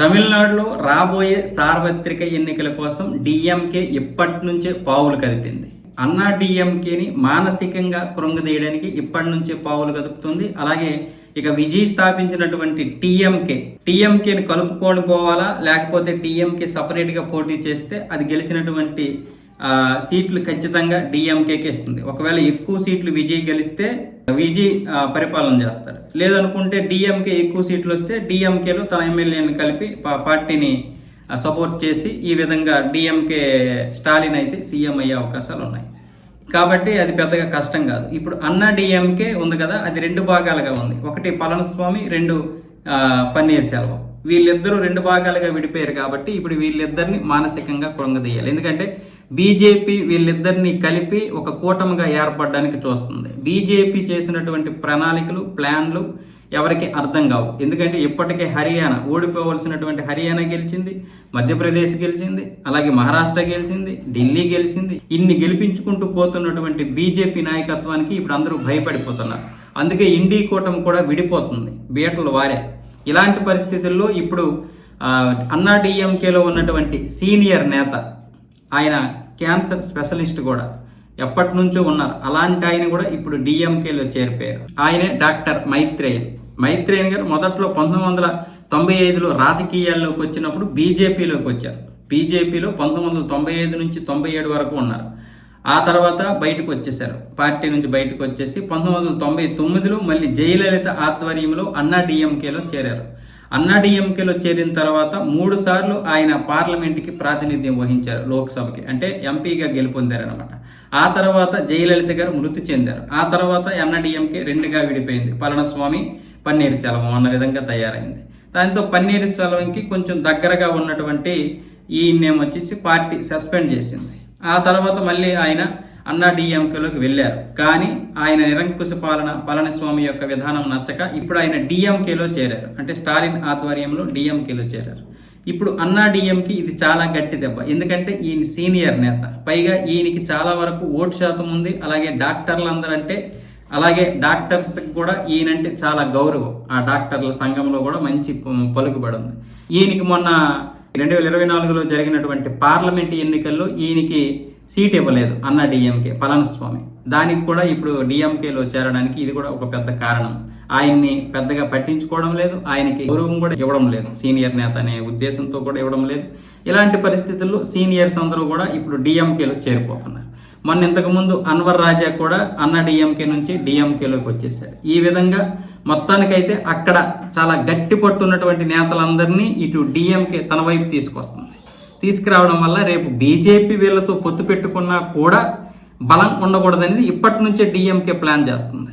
తమిళనాడులో రాబోయే సార్వత్రిక ఎన్నికల కోసం డిఎంకే ఇప్పటి నుంచే పావులు కదిపింది. అన్నా డిఎంకేని మానసికంగా కృంగదీయడానికి ఇప్పటి నుంచే పావులు కదుపుతుంది. అలాగే ఇక విజయ్ స్థాపించినటువంటి టీఎంకే టీఎంకేని కలుపుకొని పోవాలా? లేకపోతే టీఎంకే సపరేట్గా పోటీ చేస్తే అది గెలిచినటువంటి సీట్లు ఖచ్చితంగా డిఎంకేకి ఇస్తుంది. ఒకవేళ ఎక్కువ సీట్లు విజయ్ గెలిస్తే విజయ్ పరిపాలన చేస్తాడు. లేదనుకుంటే డిఎంకే ఎక్కువ సీట్లు వస్తే డిఎంకేలో తన ఎమ్మెల్యేని కలిపి పార్టీని సపోర్ట్ చేసి ఈ విధంగా డిఎంకే స్టాలిన్ అయితే సీఎం అయ్యే అవకాశాలు ఉన్నాయి. కాబట్టి అది పెద్దగా కష్టం కాదు. ఇప్పుడు అన్నా డిఎంకే ఉంది కదా అది రెండు భాగాలుగా ఉంది. ఒకటి పళనిస్వామి రెండు పన్నీర్ సెల్వం. వీళ్ళిద్దరూ రెండు భాగాలుగా విడిపోయారు కాబట్టి ఇప్పుడు వీళ్ళిద్దరిని మానసికంగా కృంగదీయాలి. ఎందుకంటే బీజేపీ వీళ్ళిద్దరిని కలిపి ఒక కూటమిగా ఏర్పడడానికి చూస్తుంది. బీజేపీ చేసినటువంటి ప్రణాళికలు ప్లాన్లు ఎవరికి అర్థం కావు. ఎందుకంటే ఇప్పటికే హర్యానా ఓడిపోవలసినటువంటి హర్యానా గెలిచింది మధ్యప్రదేశ్ గెలిచింది అలాగే మహారాష్ట్ర గెలిచింది ఢిల్లీ గెలిచింది. ఇన్ని గెలిపించుకుంటూ పోతున్నటువంటి బీజేపీ నాయకత్వానికి ఇప్పుడు అందరూ భయపడిపోతున్నారు. అందుకే ఇండీ కూటమి కూడా విడిపోతుంది బీటలు వారే. ఇలాంటి పరిస్థితుల్లో ఇప్పుడు అన్నా డిఎంకేలో ఉన్నటువంటి సీనియర్ నేత ఆయన క్యాన్సర్ స్పెషలిస్ట్ కూడా. ఎప్పటి నుంచో ఉన్నారు. అలాంటి ఆయన కూడా ఇప్పుడు డిఎంకేలో చేరిపోయారు. ఆయనే డాక్టర్ మైత్రేయన్. మైత్రేయన్ గారు మొదట్లో పంతొమ్మిది వందల తొంభై ఐదులో రాజకీయాల్లోకి వచ్చినప్పుడు బీజేపీలోకి వచ్చారు. బీజేపీలో పంతొమ్మిది వందల తొంభై ఐదు నుంచి తొంభై ఏడు వరకు ఉన్నారు. ఆ తర్వాత బయటకు వచ్చేసారు పార్టీ నుంచి బయటకు వచ్చేసి పంతొమ్మిది వందల తొంభై తొమ్మిదిలో మళ్ళీ జయలలిత ఆధ్వర్యంలో అన్నా డిఎంకేలో చేరారు. అన్నాడీఎంకేలో చేరిన తర్వాత మూడు సార్లు ఆయన పార్లమెంట్కి ప్రాతినిధ్యం వహించారు లోక్సభకి. అంటే ఎంపీగా గెలుపొందారనమాట ఆ తర్వాత జయలలిత గారు మృతి చెందారు. ఆ తర్వాత అన్నా రెండుగా విడిపోయింది. పళనస్వామి పన్నీర్ సెలవం అన్న విధంగా తయారైంది. దాంతో పన్నీర్ సెలవంకి కొంచెం దగ్గరగా ఉన్నటువంటి ఈయన్నేమో వచ్చేసి పార్టీ సస్పెండ్ చేసింది. ఆ తర్వాత మళ్ళీ ఆయన అన్నా డిఎంకేలోకి వెళ్ళారు. కానీ ఆయన నిరంకుశ పాలన పళనిస్వామి యొక్క విధానం నచ్చక ఇప్పుడు ఆయన డిఎంకేలో చేరారు. అంటే స్టాలిన్ ఆధ్వర్యంలో డిఎంకేలో చేరారు. ఇప్పుడు అన్నా డిఎంకి ఇది చాలా గట్టి దెబ్బ. ఎందుకంటే ఈయన సీనియర్ నేత. పైగా ఈయనకి చాలా వరకు ఓటు శాతం ఉంది. అలాగే డాక్టర్లందరంటే అలాగే డాక్టర్స్ కూడా ఈయనంటే చాలా గౌరవం. ఆ డాక్టర్ల సంఘంలో కూడా మంచి ప- పలుకుబడి ఉంది. ఈయనకి మొన్న రెండు వేల ఇరవై నాలుగులో జరిగినటువంటి పార్లమెంట్ ఎన్నికల్లో ఈయనకి సీట్ ఇవ్వలేదు అన్న డిఎంకే పళనిస్వామి దానికి కూడా ఇప్పుడు డిఎంకేలో చేరడానికి ఇది కూడా ఒక పెద్ద కారణం. ఆయన్ని పెద్దగా పట్టించుకోవడం లేదు ఆయనకి గౌరవం కూడా ఇవ్వడం లేదు. సీనియర్ నేత అనే ఉద్దేశంతో కూడా ఇవ్వడం లేదు. ఇలాంటి పరిస్థితుల్లో సీనియర్స్ అందరూ కూడా ఇప్పుడు డిఎంకేలో చేరిపోతున్నారు. మొన్న ఇంతకుముందు అన్వర్ రాజా కూడా అన్న డిఎంకే నుంచి డిఎంకేలోకి వచ్చేసాడు ఈ విధంగా మొత్తానికైతే అక్కడ చాలా గట్టి పట్టున్నటువంటి నేతలందరినీ ఇటు డిఎంకే తన వైపు తీసుకొస్తుంది. తీసుకురావడం వల్ల రేపు బీజేపీ వీళ్ళతో పొత్తు పెట్టుకున్నా కూడా బలం ఉండకూడదనేది ఇప్పటి నుంచే డిఎంకే ప్లాన్ చేస్తుంది.